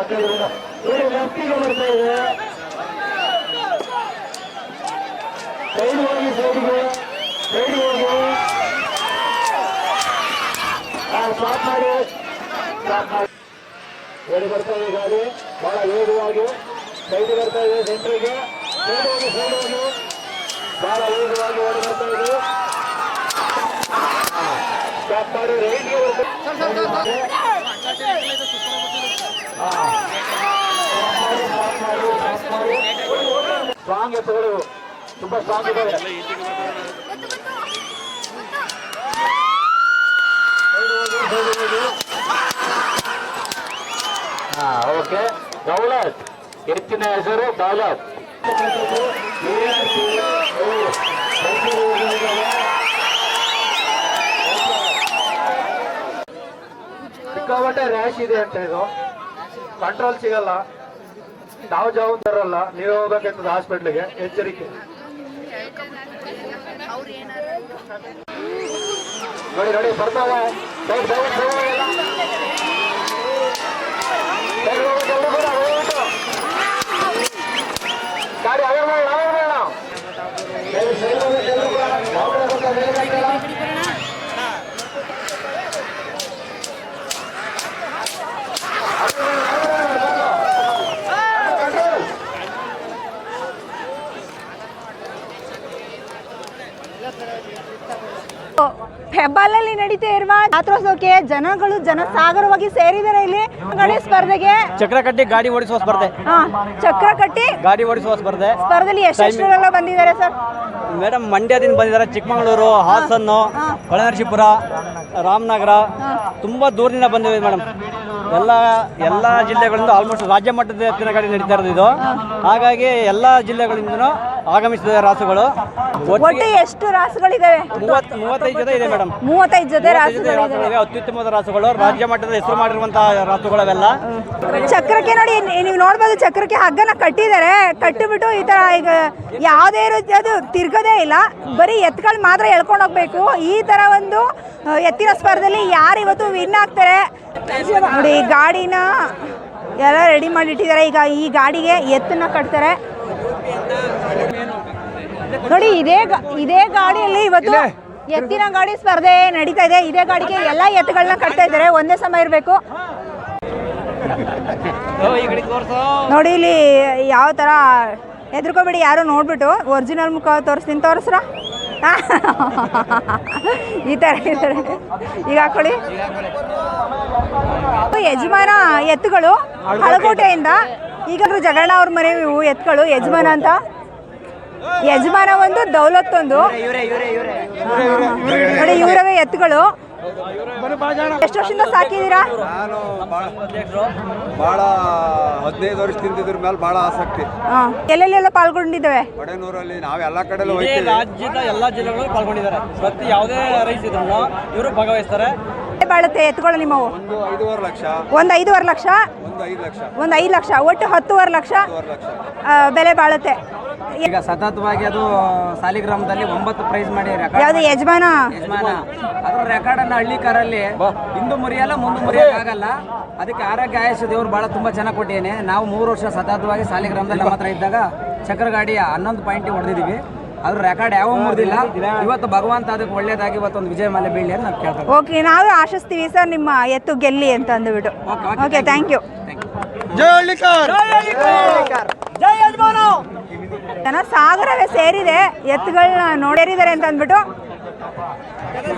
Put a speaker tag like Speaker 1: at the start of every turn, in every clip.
Speaker 1: ಲೆಫ್ಟಿಗೆ ಬರ್ತಾ ಇದೆ ಸೈಡ್ ಹೋಗಿ ಸೈಡ್ಗೆ ಸೈಡ್ ಹೋಗಿ ಸ್ಟಾಪ್ ಮಾಡಿ ಸ್ಟಾಪ್ ಮಾಡಿ ಬರ್ತಾ ಇದೆ ಗಾಡಿ ಬಹಳ ವೇಗವಾಗಿ ಸೈಡ್ ಬರ್ತಾ ಇದೆ ಸೆಂಟ್ರಿಗೆ ಸೈಡ್ ಹೋಗಿ ಸೈಡ್ ಹೋಗಿ ಬಹಳ ವೇಗವಾಗಿ ಓಡಿ ಬರ್ತಾ ಇದೆ ಸ್ಟಾಪ್ ಮಾಡಿ ರೈಟ್ಗೆ ಸ್ಟ್ರಾಂಗ್ ಎತ್ತುಗಳು ತುಂಬಾ ಸ್ಟ್ರಾಂಗ್ ಇದಾವೆ ಹಾ ಓಕೆ ದೌಲತ್ ಹೆಚ್ಚಿನ ಹೆಸರು ಸಿಕ್ಕಾಪಟ್ಟೆ ರ್ಯಾಶ್ ಇದೆ ಅಂತ ಇದು. ಕಂಟ್ರೋಲ್ ಸಿಗಲ್ಲ. ನಾವು ಜವಾಬ್ದಾರಲ್ಲ ನೀವು ಹೋಗ್ಬೇಕಾಗ್ತದೆ ಹಾಸ್ಪಿಟ್ಲಿಗೆ ಎಚ್ಚರಿಕೆ. ನೋಡಿ ನೋಡಿ, ಬರ್ತಾವೆ. ಗಾಡಿ ಅಗರ್ಬೇಡ ಸೈಡ್ ಎಲ್ಲ. ಸೈಡ್ ಹೋಗ್ಬೇಕು, ಎಲ್ರು ಕೂಡ ಹೋಗ್ಬೇಕು. ಗಾಡಿ ಅವರ್ ಬೇಡ ಅವರ್ ಬೇಡ ಸೈಡ್ ಸೈಡ್ ಹೋಗ್ಬೇಕು, ಎಲ್ರು ಕೂಡ. ಯಾವ ಕಡೆ ಬರ್ತಾರೆ, ಬೇರೆ ಕಡೆ ಇಲ್ಲ.
Speaker 2: ಹೆಬ್ಬಾಲಲ್ಲಿ ನಡೀತಾ ಇರುವ ಜಾತ್ರೋತ್ಸವಕ್ಕೆ ಜನಗಳು ಜನಸಾಗರವಾಗಿ ಸೇರಿದ್ದಾರೆ ಇಲ್ಲಿ. ಗಣೇಶ ಸ್ಪರ್ಧೆಗೆ.
Speaker 3: ಚಕ್ರ ಕಟ್ಟಿ ಗಾಡಿ ಓಡಿಸುವ ಸ್ಪರ್ಧೆ.
Speaker 2: ಹಾ, ಚಕ್ರ ಕಟ್ಟಿ
Speaker 3: ಗಾಡಿ ಓಡಿಸುವ ಸ್ಪರ್ಧೆ.
Speaker 2: ಸ್ಪರ್ಧೆಯಲ್ಲಿ ಎಷ್ಟೆಷ್ಟರೆಲ್ಲ ಬಂದಿದ್ದಾರೆ ಸರ್.
Speaker 3: ಮೇಡಮ್ ಮಂಡ್ಯದಿಂದ ಬಂದಿದ್ದಾರೆ ಚಿಕ್ಕಮಗಳೂರು ಹಾಸನ್ನು ಹೊಳೆನರಸೀಪುರ ರಾಮನಗರ. ತುಂಬಾ ದೂರದಿಂದ ಬಂದಿವೆ ಮೇಡಮ್. ಎಲ್ಲ ಎಲ್ಲ ಜಿಲ್ಲೆಗಳಿಂದ ಆಲ್ಮೋಸ್ಟ್ ರಾಜ್ಯ ಮಟ್ಟದ ಎತ್ತಿನ ಗಾಡಿ ನಡೀತಾ ಇರೋದು ಇದು. ಹಾಗಾಗಿ ಎಲ್ಲ ಜಿಲ್ಲೆಗಳಿಂದನೂ ಆಗಮಿಸಿದೆ ರಾಸುಗಳು
Speaker 2: ಒಟ್ಟು ಎಷ್ಟು ರಾಸುಗಳಿದಾವೆ?
Speaker 3: ಮೂವತ್ ಮೂವತ್ತೈದು ಜೊತೆ ಇದೆ ಮೇಡಮ್.
Speaker 2: ಮೂವತ್ತೈದು ಜೊತೆ
Speaker 3: ರಾಸುಗಳಿವೆ. ಅತ್ಯುತ್ತಮವಾದ ರಾಸುಗಳು. ರಾಜ್ಯ ಮಟ್ಟದ ಹೆಸರು ಮಾಡಿರುವಂತಹ ರಾಸುಗಳವೆಲ್ಲ.
Speaker 2: ಚಕ್ರಕ್ಕೆ ನೋಡಿ ನೀವು ನೋಡ್ಬೋದು ಚಕ್ರಕ್ಕೆ ಹಗ್ಗನ ಕಟ್ಟಿದ್ದಾರೆ. ಕಟ್ಟಿಬಿಟ್ಟು ಈ ತರ ಈಗ ಯಾವುದೇ ರೀತಿ ಅದು ತಿರ್ಗದೇ ಇಲ್ಲ. ಬರೀ ಎತ್ಕೊಂಡು ಮಾತ್ರ ಎಳ್ಕೊಂಡು ಹೋಗ್ಬೇಕು. ಈ ತರ ಒಂದು ಎತ್ತಿನ ಸ್ಪರ್ಧೆಯಲ್ಲಿ ಯಾರು ಇವತ್ತು ವಿನ್ ಆಗ್ತಾರೆ? ನೋಡಿ ಗಾಡಿನ ಎಲ್ಲ ರೆಡಿ ಮಾಡಿಟ್ಟಿದ್ದಾರೆ. ಈಗ ಈ ಗಾಡಿಗೆ ಎತ್ತನ್ನ ಕಟ್ತಾರೆ. ನೋಡಿ ಇದೇ ಇದೇ ಗಾಡಿಯಲ್ಲಿ ಇವತ್ತು ಎತ್ತಿನ ಗಾಡಿ ಸ್ಪರ್ಧೆ ನಡೀತಾ ಇದೆ. ಇದೇ ಗಾಡಿಗೆ ಎಲ್ಲ ಎತ್ತುಗಳನ್ನ ಕಟ್ತಾ ಇದ್ದಾರೆ. ಒಂದೇ ಸಮ ಇರಬೇಕು. ನೋಡಿ ಇಲ್ಲಿ ಯಾವ ಥರ ಹೆದರ್ಕೋಬೇಡಿ ಯಾರು ನೋಡ್ಬಿಟ್ಟು ಒರಿಜಿನಲ್ ಮುಖ ತೋರಿಸ್ತೀನಿ. ತೋರಿಸ್ರ? ಈ ಥರ ಇದ್ದಾರೆ ಈಗ ಹಾಕೊಳ್ಳಿ. ಯಜಮಾನ ಎತ್ತುಗಳು ಹಳಕೋಟೆಯಿಂದ ಈಗ ಜಗಳ ಅವ್ರ ಮನೆ ಇವು ಎತ್ತುಗಳು ಯಜಮಾನ ಅಂತ. ಯಜಮಾನ ಒಂದು ದೌಲತ್ ಒಂದು. ನೋಡಿ ಇವರವೇ ಎತ್ತುಗಳು. ಎಷ್ಟು ವರ್ಷದಿಂದ
Speaker 4: ಸಾಕಿದೀರಾ ಬಹಳ ಹದಿನೈದು ವರ್ಷ ತಿಂತಿದ್ರ ಮೇಲೆ ಬಹಳ ಆಸಕ್ತಿ.
Speaker 2: ಎಲ್ಲೆಲ್ಲೆಲ್ಲ ಪಾಲ್ಗೊಂಡಿದ್ದಾವೆ?
Speaker 4: ಬಡೇನೂರಲ್ಲಿ ನಾವು ಎಲ್ಲ ಕಡೆ
Speaker 3: ರಾಜ್ಯದ ಎಲ್ಲಾ ಜಿಲ್ಲೆಗಳಲ್ಲಿ ಪಾಲ್ಗೊಂಡಿದ್ದಾರೆ. ಪ್ರತಿ ಯಾವುದೇ ರೈಸ್ ಇದ್ರು ಇವರು ಭಾಗವಹಿಸ್ತಾರೆ.
Speaker 2: ಬಾಳುತ್ತೆ ಎತ್ತುಗಳು ನಿಮ್ಮವು.
Speaker 4: ಒಂದು ಐದೂವರೆ ಲಕ್ಷ.
Speaker 2: ಒಂದು ಐದೂವರೆ ಲಕ್ಷ?
Speaker 4: ಒಂದು ಐದು ಲಕ್ಷ.
Speaker 2: ಒಂದು ಐದು ಲಕ್ಷ. ಒಟ್ಟು ಹತ್ತುವರೆ ಲಕ್ಷ? ಬೆಲೆ ಬಾಳುತ್ತೆ.
Speaker 5: ಈಗ ಸತತವಾಗಿ ಅದು ಸಾಲಿಗ್ರಾಮದಲ್ಲಿ ಒಂಬತ್ತು ಪ್ರೈಸ್ ಮಾಡಿ ರೆಕಾರ್ಡ್
Speaker 2: ಯಾವುದು ಯಜಮಾನ?
Speaker 5: ಯಜಮಾನ. ಅದ್ರ ರೆಕಾರ್ಡ್ ಅನ್ನ ಹಳ್ಳಿ ಕಾರಲ್ಲಿ ಹಿಂದೂ ಮುರಿಯಲ್ಲ ಮುಂದೆ ಮುರಿಯಕ್ಕಾಗಲ್ಲ ಅದಕ್ಕೆ ಆರೋಗ್ಯ ಆಯಸ್ಸು ದೇವ್ರು ಬಹಳ ತುಂಬಾ ಚೆನ್ನಾಗಿ ಕೊಟ್ಟಿದ್ದೇನೆ ನಾವು ಮೂರು ವರ್ಷ ಸತತವಾಗಿ ಸಾಲಿಗ್ರಾಮದಲ್ಲಿ ನಮ್ಮ ಹತ್ರ ಇದ್ದಾಗ ಚಕ್ರ ಗಾಡಿ ಹನ್ನೊಂದು ಪಾಯಿಂಟ್ ಹೊಡೆದಿದ್ದೀವಿ. ಅದ್ರ ರೆಕಾರ್ಡ್ ಯಾವ ಮುರಿದಿಲ್ಲ. ಇವತ್ತು ಭಗವಂತ ಅದಕ್ಕೆ ಒಳ್ಳೇದಾಗಿ ಇವತ್ತೊಂದು ವಿಜಯ ಮಾಲೆ ಬೀಳಿ ಅಂತ ನಾವು ಕೇಳ್ತೇವೆ
Speaker 2: ಓಕೆ ನಾವು ಆಶಿಸ್ತೀವಿ ಸರ್ ನಿಮ್ಮ ಎತ್ತು ಗೆಲ್ಲಿ ಅಂತ ಅಂದ್ಬಿಟ್ಟು ಓಕೆ ಥ್ಯಾಂಕ್ ಯು ಜನ ಸಾಗರವೇ ಸೇರಿದೆ ಎತ್ತುಗಳನ್ನ ನೋಡೇರಿದ್ದಾರೆ ಅಂತ ಅಂದ್ಬಿಟ್ಟು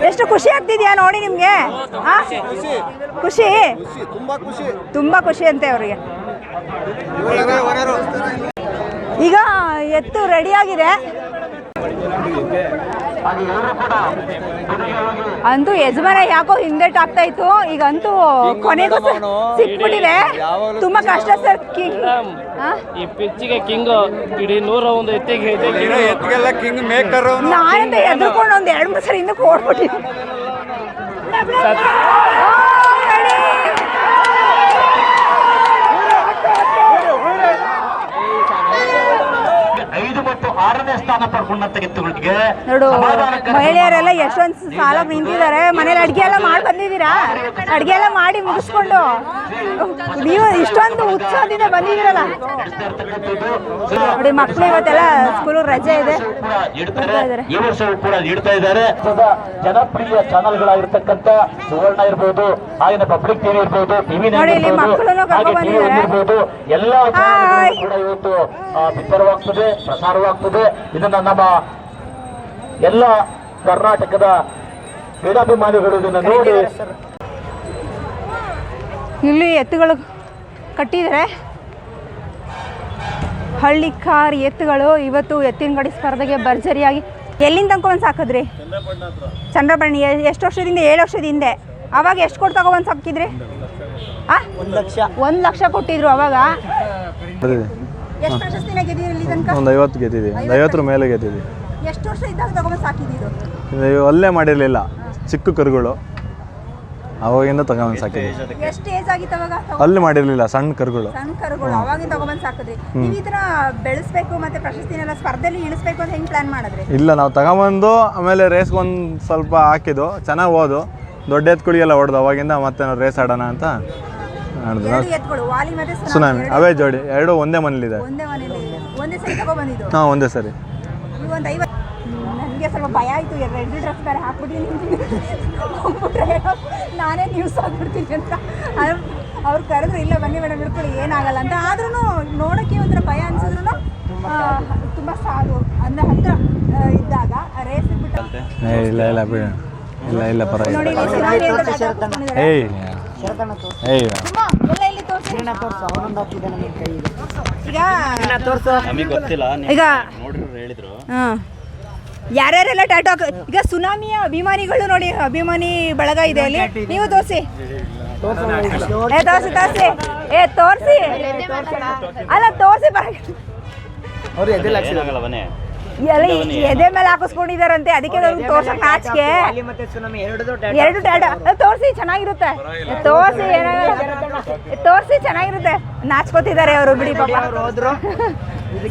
Speaker 2: ಎಷ್ಟು ಖುಷಿ ಆಗ್ತಿದ್ಯಾ ನೋಡಿ ನಿಮ್ಗೆ? ಖುಷಿ?
Speaker 4: ತುಂಬಾ ಖುಷಿ
Speaker 2: ಅಂತೆ ಅವ್ರಿಗೆ. ಈಗ ಎತ್ತು ರೆಡಿ ಆಗಿದೆ. ಅಂತೂ ಯಜಮಾನ ಯಾಕೋ ಹಿಂದೆಟ್ ಆಗ್ತಾ ಇತ್ತು? ಈಗ ಅಂತೂ ಕೊನೆಗೂ ಸಿಕ್ಬಿಟ್ಟಿದೆ. ತುಂಬಾ ಕಷ್ಟ ಸರ್ ಕಿಂಗ್
Speaker 6: ಈ ಪಿಚ್ಚಿಗೆ ಕಿಂಗ್ ಇಡೀ ನೂರ ಒಂದು ಎತ್ತಿಗೆ
Speaker 4: ಎತ್ತಿಗೆಲ್ಲ ಕಿಂಗ್ ಮೇಕರ್
Speaker 2: ನಾನಂತ ಎದ್ರುಕೊಂಡು ಒಂದ್ ಎರಡು ಮೂರು ಸರಿ ಹಿಂದಕ್ಕೆ ಓಡ್ಬಿಟ್ಟಿದ್ದೆ
Speaker 1: ಐದು ಮತ್ತು ಆರನೇ ಸ್ಥಾನ ಪಡ್ಕೊಂಡಂತ ಎತ್ತುಗಳಿಗೆ
Speaker 2: ನೋಡು ಮಹಿಳೆಯರೆಲ್ಲ ಎಷ್ಟೊಂದು ಸಾಲ ನಿಂತಿದ್ದಾರೆ ಮನೇಲಿ ಅಡ್ಗೆ ಎಲ್ಲ ಮಾಡಿ ಬಂದಿದ್ದೀರಾ? ಅಡ್ಗೆ ಎಲ್ಲ ಮಾಡಿ ಮುಗಿಸ್ಕೊಂಡು. ನೀವು ಇಷ್ಟೊಂದು ಉತ್ಸಾಹದಿಂದ ಬಂದಿದ್ದೀರಲ್ಲ. ನೋಡಿ ಮಕ್ಕಳು ಇವತ್ತೆಲ್ಲ ಸ್ಕೂಲ್ ರಜೆ ಇದೆ.
Speaker 1: ಈ ವರ್ಷವೂ ಕೂಡ ನೀಡ್ತಾ ಇದ್ದಾರೆ. ಜನಪ್ರಿಯ ಚಾನೆಲ್ಗಳಾಗಿರ್ತಕ್ಕಂಥ ಸುವರ್ಣ ಇರ್ಬೋದು ಆಗಿನ ಪಬ್ಲಿಕ್ ಟಿವಿ ಇರ್ಬೋದು ಟಿವಿ. ಇರ್ಬೋದು ಎಲ್ಲ. ಕೂಡ ಇವತ್ತು ಬಿತ್ತರವಾಗ್ತದೆ ಪ್ರಸಾರವಾಗ್ತದೆ. ಇದನ್ನ ನಮ್ಮ ಎಲ್ಲ ಕರ್ನಾಟಕದ ಕ್ರೀಡಾಭಿಮಾನಿಗಳು ಇದನ್ನು ನೋಡಿ
Speaker 2: ಇಲ್ಲಿ ಎತ್ತುಗಳು ಕಟ್ಟಿದರೆ ಹಳ್ಳಿ ಕಾರ್ ಎತ್ತುಗಳು ಇವತ್ತು ಎತ್ತಿನ ಗಡಿ ಸ್ಪರ್ಧೆಗೆ ಭರ್ಜರಿಯಾಗಿ ಎಲ್ಲಿಂದ ತಗೊಂಬಂದು ಸಾಕಿದ್ರಿ ಚಂದ್ರಬಣ್ಣಿ ಎಷ್ಟು ವರ್ಷದಿಂದ ಏಳು ವರ್ಷದ ಹಿಂದೆ? ಅವಾಗ ಎಷ್ಟು ಕೊಟ್ಟು ತಗೊಬಂದು ಸಾಕಿದ್ರಿ ಒಂದು ಒಂದು ಲಕ್ಷ ಕೊಟ್ಟಿದ್ರು ಅವಾಗ. ಎಷ್ಟು ಪ್ರಶಸ್ತಿನ ತನಕ?
Speaker 7: ಒಂದು ಐವತ್ತು ಗೆದ್ದಿದ್ದೀವಿ. ಒಂದು ಐವತ್ತರ ಮೇಲೆ ಗೆದ್ದಿದ್ದೀವಿ.
Speaker 2: ಎಷ್ಟು ವರ್ಷ ಇದ್ದಾಗ ತಗೊಂಬಂದು ಸಾಕಿದ್ದು
Speaker 7: ಇದು ಅಲ್ಲೇ ಮಾಡಿರಲಿಲ್ಲ. ಚಿಕ್ಕ ಕರುಗಳು. ಅವಾಗಿಂದ ತಗೊಂಡ್ ಸಾಕಿದ್ವಿ
Speaker 2: ಎಷ್ಟು ಏಜ್ ಆಗಿತ್ತು ಅವಾಗ ತಗೊಂಡ್-
Speaker 7: ಅಲ್ಲಿ ಮಾಡಿರಲಿಲ್ಲ ಸಣ್ಣ ಕರುಗಳು.
Speaker 2: ಸಣ್ಣ ಕರುಗಳು. ಅವಾಗಿಂದ ತಗೊಂಬಂದು ಸಾಕಿದ್ರಿ. ನೀವು ಈ ಥರ ಬೆಳೆಸ್ಬೇಕು ಮತ್ತೆ ಪ್ರಶಸ್ತಿನೆಲ್ಲ ಸ್ಪರ್ಧೆಲಿ ಇಳಿಸ್ಬೇಕು ಅಂತ ಹೆಂಗೆ ಪ್ಲಾನ್ ಮಾಡಿದ್ರಿ?
Speaker 7: ಇಲ್ಲ ನಾವು ತಗೊಂಬಂದು ಆಮೇಲೆ ರೇಸ್ಗೆ ಒಂದು ಸ್ವಲ್ಪ ಹಾಕಿದ್ದು. ಚೆನ್ನಾಗಿ ಹೋದು. ದೊಡ್ಡ ಎತ್ಕುಳಿಗೆಲ್ಲ ಹೊಡೆದು ಅವಾಗಿಂದ ಮತ್ತೆ ನಾವು ರೇಸ್ ಆಡೋಣ ಅಂತ.
Speaker 2: ಸುನಾಮಿ
Speaker 7: ಅವೇ ಜೋಡಿ ಎರಡು ಒಂದೇ ಮನೇಲಿದೆ.
Speaker 2: ಒಂದೇ ಮನೇಲಿ ಒಂದೇ ಸರಿ ತಗೊಬಂದಿದ್ದು
Speaker 7: ಹಾಂ ಒಂದೇ ಸರಿ.
Speaker 2: ನೀವು ಒಂದು ಐವತ್ತು ನನಗೆ ಸ್ವಲ್ಪ ಭಯ ಆಯಿತು. ರೆಡ್ ಡ್ರೆಸ್ ಬೇರೆ ಹಾಕ್ಬಿಟ್ಟಿದ್ದೀನಿ. ಹೋಗ್ಬಿಟ್ರೆ ನಾನೇ ನ್ಯೂಸ್ ಆಗ್ಬಿಡ್ತೀನಿ ಅಂತ. ಅವ್ರು- ಕರೆದ್ರು ಇಲ್ಲ ಬನ್ನಿ ಮೇಡಮ್ ಹಿಡ್ಕೊಳ್ಳಿ ಏನಾಗಲ್ಲ ಅಂತ. ಆದ್ರೂ ನೋಡೋಕ್ಕೆ ಒಂಥರ ಭಯ ಅನ್ಸಿದ್ರು ತುಂಬ ಸಾಲು ಅಂದ್ರೆ ಹತ್ರ ಇದ್ದಾಗ ರೇಸ್ ಬಿಟ್ಟು
Speaker 7: ಇಲ್ಲ ಇಲ್ಲ ಬಿಡಿ. ಇಲ್ಲ ಇಲ್ಲ ಪರವಾಗಿಲ್ಲ. ಏಯ್
Speaker 2: ಈಗ ಯಾರ್ಯಾರೆಲ್ಲ ಟ್ಯಾಟೋ ಹಾಕ ಈಗ ಸುನಾಮಿಯ ಅಭಿಮಾನಿಗಳು ನೋಡಿ ಅಭಿಮಾನಿ ಬಳಗ ಇದೆ ಅಲ್ಲಿ. ನೀವು ತೋರಿಸಿ. ಏ ತೋರಿಸಿ ತೋರಿಸಿ. ಏ ತೋರಿಸಿ. ಅಲ್ಲ ತೋರಿಸಿ ಎಲ್ಲ ಎದೆ ಮೇಲೆ ಹಾಕಿಸ್ಕೊಂಡಿದಾರಂತೆ ಅದಕ್ಕೆ ಅವ್ರಿಗೆ ತೋರ್ಸಕ್ ನಾಚಿಕೆ. ಎರಡು ಟ್ಯಾಟೋ ತೋರಿಸಿ ಚೆನ್ನಾಗಿರುತ್ತೆ. ತೋರಿಸಿ ಏನಾಗಲ್ಲ. ತೋರಿಸಿ ಚೆನ್ನಾಗಿರುತ್ತೆ. ನಾಚ್ಕೋತಿದ್ದಾರೆ ಅವರು ಬಿಡಿ ಪಾಪ.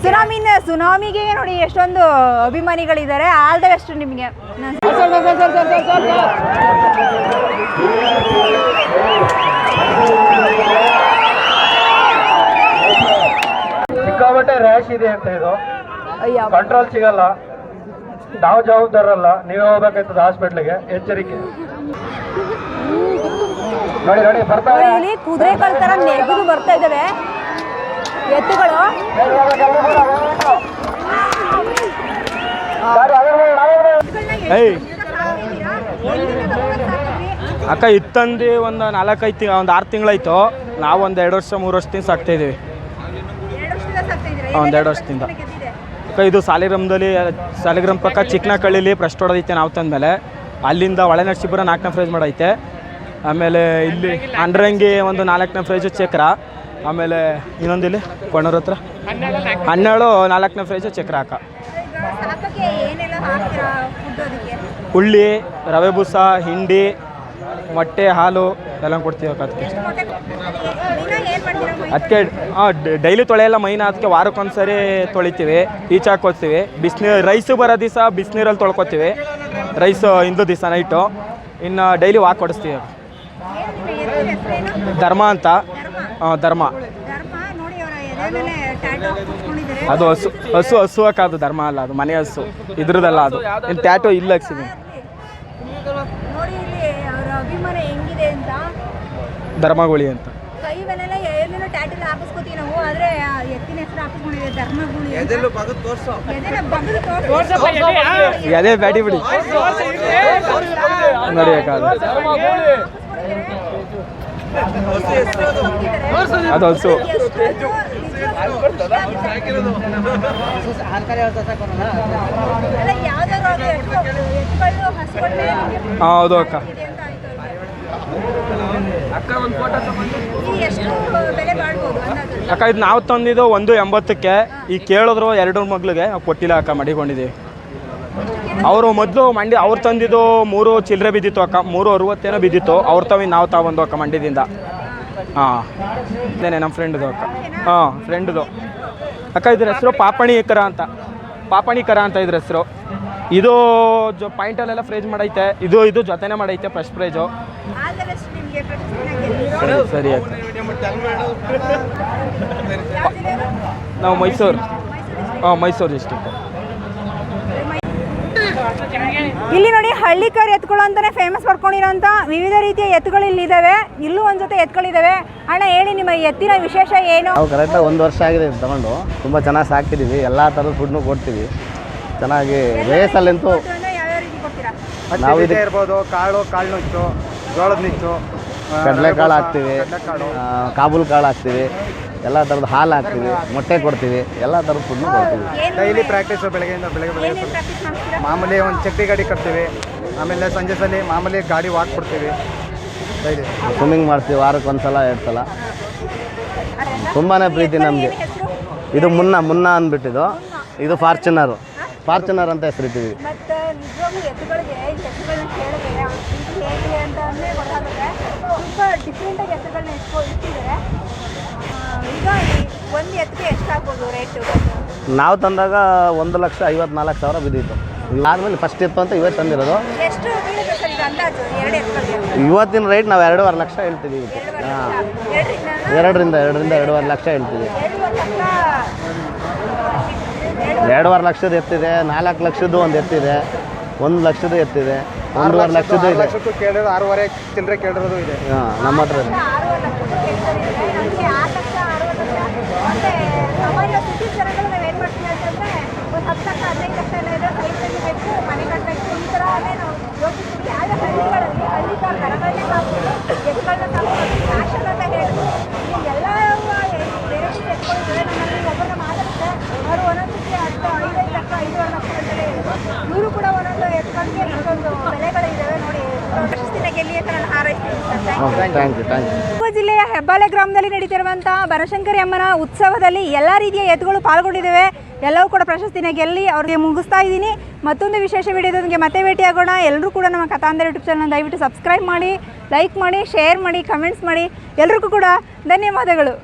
Speaker 2: ಸುನಾಮಿ ಸುನಾಮಿಗೆ ನೋಡಿ ಎಷ್ಟೊಂದು ಅಭಿಮಾನಿಗಳಿದ್ದಾರೆ. ಆಲ್ ದ ಬೆಸ್ಟ್ ನಿಮಗೆ.
Speaker 1: ಸಿಕ್ಕಾಪಟ್ಟೆ ರ್ಯಾಶ್ ಇದೆ ಅಂತ ಇದು. ಕಂಟ್ರೋಲ್ ಸಿಗಲ್ಲ. ನಾವು ಜವಾಬ್ದಾರಲ್ಲ ನೀವೇ ಹೋಗ್ಬೇಕಾಯ್ತದ ಹಾಸ್ಪಿಟ್ಲಿಗೆ ಎಚ್ಚರಿಕೆ. ನೋಡಿ ನೋಡಿ ಬರ್ತಾ
Speaker 2: ಇಲ್ಲಿ ಕುದುರೆಗಳ ತರ ನೆಗೆದು ಬರ್ತಾ ಇದ್ದಾವೆ ಎತ್ತುಗಳು.
Speaker 8: ಏಯ್. ಅಕ್ಕ ಇತ್ತಂದು ಒಂದು ನಾಲ್ಕೈದು ತಿಂಗ್ ಒಂದು ಆರು ತಿಂಗಳಾಯ್ತು. ನಾವು ಒಂದು ಎರಡು ವರ್ಷ ಮೂರು ವರ್ಷದಿಂದ ಸಾಕ್ತಾ ಇದೀವಿ. ಒಂದು ಎರಡು ವರ್ಷದಿಂದ. ಅಕ್ಕ ಇದು ಸಾಲಿಗ್ರಾಮದಲ್ಲಿ ಸಾಲಿಗ್ರಾಮ ಪಕ್ಕ ಚಿಕ್ಕನಕಳ್ಳಿಲಿ ಪ್ರಸ್ಟ್ ತೊಡೋದೈತೆ ನಾವು ತಂದಮೇಲೆ. ಅಲ್ಲಿಂದ ಒಳನಾಡ್ ಶಿಬಿರ ನಾಲ್ಕನೇ ಫ್ರೈಜ್ ಮಾಡೈತೆ ಆಮೇಲೆ ಇಲ್ಲಿ ಅಂಡ್ರಂಗಿ ಒಂದು ನಾಲ್ಕನೇ ಫ್ರೈಜು ಚಕ್ರ. ಆಮೇಲೆ ಇನ್ನೊಂದಿಲ್ಲಿ ಕೊಣೂರ್ ಹತ್ರ. ಹನ್ನೆರಡು ನಾಲ್ಕನೇ ಫ್ರೈಜು ಚಕ್ರ
Speaker 2: ಹಾಕ.
Speaker 8: ಹುಳ್ಳಿ ರವೆ ಬೂಸ ಹಿಂಡಿ ಮೊಟ್ಟೆ ಹಾಲು ಎಲ್ಲ ಕೊಡ್ತೀವಿ ಅಕ್ಕ ಅದಕ್ಕೆ? ಅದಕ್ಕೆ ಡೈಲಿ ತೊಳೆಯಲ್ಲ ಮೈನ ಅದಕ್ಕೆ ವಾರಕ್ಕೊಂದ್ಸರಿ ತೊಳಿತೀವಿ. ಈಚೆ ಹಾಕೋತೀವಿ ಬಿಸಿನೀರು ರೈಸು ಬರೋ ದಿವಸ ಬಿಸಿನೀರಲ್ಲಿ ತೊಳ್ಕೊತೀವಿ. ರೈಸು ಇಂದು ದಿವಸ ನೈಟು. ಇನ್ನು ಡೈಲಿ ವಾಕ್
Speaker 2: ಹೆಸ್ರೇನು?
Speaker 8: ಧರ್ಮ ಅಂತ. ಹಾಂ ಧರ್ಮ. ಅದು ಹಸು ಹಸು ಹಸು ಹಾಕೋದು ಧರ್ಮ ಅಲ್ಲ ಅದು ಮನೆ ಹಸು. ಇದ್ರದ್ದಲ್ಲ ಅದು. ಇನ್ನು ಟ್ಯಾಟೋ ಇಲ್ಲ ಹಾಕ್ಸಿದ್ದೀನಿ
Speaker 2: ನೋಡಿ ಇಲ್ಲಿ ಅವರ ಅಭಿಮಾನ ಹೆಂಗಿದೆ ಅಂತ
Speaker 8: ಧರ್ಮಗುಳಿ ಅಂತ
Speaker 2: ಕೈ ಮೇಲೆಲ್ಲ ಏನೇನೋ ಟ್ಯಾಟಲ್ ಹಾಕಿಸ್ಕೋತೀವಿ ನಾವು ಆದ್ರೆ ಎತ್ತಿನ ಹೆಸರು ಧರ್ಮಗುಳಿ
Speaker 8: ಬ್ಯಾಟಿ ಬಿಡಿ ಅದು ಹಲ್ಸು ಹೌದು ಅಕ್ಕ ಅಕ್ಕ ಇದು ನಾವು ತಂದಿದ್ದು ಒಂದು ಎಂಬತ್ತಕ್ಕೆ. ಈ ಕೇಳಿದ್ರು ಎರಡು ಮಗ್ಳಿಗೆ. ನಾವು ಕೊಟ್ಟಿಲ್ಲ ಅಕ್ಕ ಮಡಿಕೊಂಡಿದ್ದೀವಿ ಅವರು ಮೊದಲು ಮಂಡಿ ಅವ್ರು ತಂದಿದ್ದು ಮೂರು ಚಿಲ್ಲರೆ ಬಿದ್ದಿತ್ತು ಅಕ್ಕ. ಮೂರು ಅರುವತ್ತೇನೋ ಬಿದ್ದಿತ್ತು. ಅವ್ರು ತಾವಿ ನಾವು ತಾವೊಂದು ಅಕ್ಕ ಮಂಡ್ಯದಿಂದ. ಹಾಂ. ಇದೇನೆ ನಮ್ಮ ಫ್ರೆಂಡ್ದು ಅಕ್ಕ. ಹಾಂ ಫ್ರೆಂಡ್ದು ಅಕ್ಕ ಇದ್ರ ಹೆಸರು ಪಾಪಣಿ ಕರ ಅಂತ. ಪಾಪಣಿ ಕರ ಅಂತ ಇದ್ರ ಹೆಸರು. ಇದು ಜೊ ಪಾಯಿಂಟಲ್ಲೆಲ್ಲ ಫ್ರೇಜ್ ಮಾಡೈತೆ. ಇದು ಇದು ಜೊತೆನೆ ಮಾಡೈತೆ ಫಸ್ಟ್
Speaker 2: ಗೆಲ್ಲಿ
Speaker 8: ಸರಿ ನಾವು ಮೈಸೂರು. ಹಾಂ ಮೈಸೂರು ಡಿಸ್ಟಿಕ್
Speaker 2: ಇಲ್ಲಿ ನೋಡಿ ಹಳ್ಳಿಕರ್ ಎತ್ತುಗಳು ಅಂತಾನೆ ಫೇಮಸ್ ಮಾಡ್ಕೊಂಡಿರೋಂಥ ವಿವಿಧ ರೀತಿಯ ಎತ್ತುಗಳು ಇಲ್ಲಿ ಇದಾವೆ ಇಲ್ಲೂ ಒಂದು ಜೊತೆ ಎತ್ತುಗಳಿದಾವೆ ಅಣ್ಣ ಹೇಳಿ ನಿಮ್ಮ ಎತ್ತಿನ ವಿಶೇಷ ಏನು?
Speaker 9: ನಾವು ಕರೆಕ್ಟಾಗಿ ಒಂದು ವರ್ಷ ಆಗಿದೆ ತಗೊಂಡು. ತುಂಬ ಚೆನ್ನಾಗಿ ಸಾಕ್ತಿದ್ದೀವಿ ಎಲ್ಲ ಥರದ ಫುಡ್ನು ಕೊಡ್ತೀವಿ. ಚೆನ್ನಾಗಿ ರೇಸಲ್ಲಂತೂ ನಾವು ಇದೇ
Speaker 4: ಇರ್ಬೋದು ಕಾಳು ಕಾಳು ನುಚ್ಚು ಜೋಳದ ನುಚ್ಚು
Speaker 9: ಕಡಲೆಕಾಳು ಹಾಕ್ತೀವಿ ಆ, ಕಾಬೂಲ್ ಕಾಳು ಹಾಕ್ತೀವಿ ಎಲ್ಲ ಥರದ ಹಾಲು ಹಾಕ್ತೀವಿ ಮೊಟ್ಟೆ ಕೊಡ್ತೀವಿ ಎಲ್ಲ ಥರದ ಫುಡ್ ಕೊಡ್ತೀವಿ.
Speaker 4: ಡೈಲಿ ಪ್ರಾಕ್ಟೀಸು ಬೆಳಗ್ಗೆಯಿಂದ ಬೆಳಗ್ಗೆ ಬೆಳಗ್ಗೆ ಮಾಮೂಲಿ ಒಂದು ಚಕ್ರಿ ಗಾಡಿ ಕಟ್ತೀವಿ ಆಮೇಲೆ ಸಂಜೆ ಸಲ ಮಾಮೂಲಿ ಗಾಡಿ ವಾಕ್ ಕೊಡ್ತೀವಿ. ಡೈಲಿ
Speaker 9: ಸ್ವಿಮ್ಮಿಂಗ್ ಮಾಡ್ತೀವಿ ವಾರಕ್ಕೆ ಒಂದು ಸಲ ಎರಡು ಸಲ. ತುಂಬಾ ಪ್ರೀತಿ ನಮಗೆ. ಇದು ಮುನ್ನ ಮುನ್ನ ಅಂದ್ಬಿಟ್ಟಿದ್ದು. ಇದು ಫಾರ್ಚುನರು ಫಾರ್ಚುನರ್ ಅಂತ ಹೆಸರಿದ್ದೀವಿ.
Speaker 2: ಮತ್ತು ನಿಜವಾಗ್ಲೂ ಎತ್ತುಗಳಿಗೆ ಈ ಎತ್ತುಗಳನ್ನ ಕೇಳಿದ್ರೆ ಅವ್ರ ಪ್ರೀತಿ ಹೇಗೆ ಅಂತ ಅಂದರೆ ಗೊತ್ತಾಗುತ್ತೆ. ತುಂಬ ಡಿಫ್ರೆಂಟಾಗಿ ಎತ್ತುಗಳನ್ನ ಇಟ್ಕೊ ಇಟ್ಟಿದ್ದಾರೆ. ಆ, ಈಗ ಈ ಒಂದು ಎತ್ತಿಗೆ ಎಷ್ಟಾಗ್ಬೋದು ರೇಟು
Speaker 9: ನಾವು ತಂದಾಗ ಒಂದು ಲಕ್ಷ ಐವತ್ನಾಲ್ಕು ಸಾವಿರ ಬಿದ್ದಿತ್ತು. ಆದಮೇಲೆ ಫಸ್ಟ್ ಇತ್ತು ಅಂತ ಇವತ್ತು ತಂದಿರೋದು.
Speaker 2: ಎಷ್ಟು ಬೀಳುತ್ತೆ ಸರ್ ಈಗ ಅಂದಾಜು? ಎರಡು ಎತ್ತುಗಳಿಗೆ?
Speaker 9: ಇವತ್ತಿನ ರೇಟ್ ನಾವು ಎರಡೂವರೆ ಲಕ್ಷ ಹೇಳ್ತೀವಿ ಹಾಂ. ಎರಡರಿಂದ? ಎರಡರಿಂದ ಎರಡೂವರೆ ಲಕ್ಷ ಹೇಳ್ತೀವಿ
Speaker 2: ಎರಡುವರೆ ಲಕ್ಷ
Speaker 9: ಎರಡೂವರೆ ಲಕ್ಷದ ಎತ್ತಿದೆ ನಾಲ್ಕು ಲಕ್ಷದ್ದು ಒಂದು ಎತ್ತಿದೆ ಒಂದು ಲಕ್ಷದ ಎತ್ತಿದೆ ಒಂದೂವರೆ ಲಕ್ಷದ್ದು ಇದೆ.
Speaker 4: ಲಕ್ಷಕ್ಕೂ ಕೇಳಿರೋದು ಆರೂವರೆ ಚಿಲ್ಲರೆ ಕೇಳಿರೋದು ಇದೆ.
Speaker 9: ಹಾಂ ನಮ್ಮ ಹತ್ರ ಇದೆ.
Speaker 2: ಆರೂವರೆ ಲಕ್ಷ ಕೇಳ್ತಾರೆ ನಮಗೆ ಆರು ಲಕ್ಷ ಅರವತ್ತು ಲಕ್ಷ ಮತ್ತೆ ಸಾಮಾನ್ಯ ಸಿಟಿ ಜನಗಳು ನಾವು ಏನು ಮಾಡ್ತೀವಿ ಅಂತಂದರೆ ಒಂದು ಹತ್ತು ಲಕ್ಷ ಹದಿನೈದು ಲಕ್ಷ ಎಲ್ಲ ಇದ್ರೆ ಸೈಟ್ ತೆಗಿಬೇಕು ಮನೆ ಕಟ್ಟಬೇಕು ಈ ಥರನೇ ನಾವು ಯೋಚಿಸ್ತೀವಿ ಆದರೆ ಹಳ್ಳಿಗಳಲ್ಲಿ ಹಳ್ಳಿಗಾರ ದನಗಳನ್ನೇ ಸಾಕ್ಬೋದು ಎತ್ತುಗಳನ್ನ ಸಾಕ್ಬೋದು ಫ್ಯಾಷನ್ ಅಂತ ಹೇಳಿದ್ರು ಇಲ್ಲಿ ಎಲ್ಲ ವೆರೈಟಿ ಎತ್ಕೊಂಡಿದ್ದಾರೆ ನಮ್ಮಲ್ಲಿ ಒಬ್ಬರನ್ನ ಮಾತಾಡುತ್ತೆ ಅವರು ಒಂದೊಂದು ಸತಿ ಹತ್ತು ಐದೈದು ಲಕ್ಷ ಐದೂವರೆ ಲಕ್ಷ ಅಂತಲೇ ಹೇಳಿದ್ರು ಇವರು ಕೂಡ ಒಂದೊಂದು ಎತ್ಗಳಿಗೆ ಇಷ್ಟೊಂದು ಬೆಲೆಗಳಿದ್ದಾವೆ ನೋಡಿ ಪ್ರಶಸ್ತಿನ ಗೆಲ್ಲಿ ಅಂತ ನಾನು ಹಾರೈಸ್ತೀನಿ sir thank you
Speaker 9: okay thank you thank you
Speaker 2: Shivamogga ಜಿಲ್ಲೆಯ ಹೆಬ್ಬಾಳೆ ಗ್ರಾಮದಲ್ಲಿ ನಡೀತಿರುವಂತಹ ಬನಶಂಕರಿ ಅಮ್ಮನ ಉತ್ಸವದಲ್ಲಿ ಎಲ್ಲ ರೀತಿಯ ಎತ್ತುಗಳು ಪಾಲ್ಗೊಂಡಿದ್ದಾವೆ. ಎಲ್ಲವೂ ಕೂಡ ಪ್ರಶಸ್ತಿನ ಗೆಲ್ಲಿ ಅವ್ರಿಗೆ ಮುಗಿಸ್ತಾ ಇದ್ದೀನಿ. ಮತ್ತೊಂದು ವಿಶೇಷ ವಿಡಿಯೋದೊಂದಿಗೆ ಮತ್ತೆ ಭೇಟಿಯಾಗೋಣ ಎಲ್ಲರೂ ಕೂಡ ನಮ್ಮ ಕಥಾಂಧ ಯೂಟ್ಯೂಬ್ ಚಾನಲ್ ದಯವಿಟ್ಟು ಸಬ್ಸ್ಕ್ರೈಬ್ ಮಾಡಿ ಲೈಕ್ ಮಾಡಿ ಶೇರ್ ಮಾಡಿ ಕಮೆಂಟ್ಸ್ ಮಾಡಿ. ಎಲ್ರಿಗೂ ಕೂಡ ಧನ್ಯವಾದಗಳು.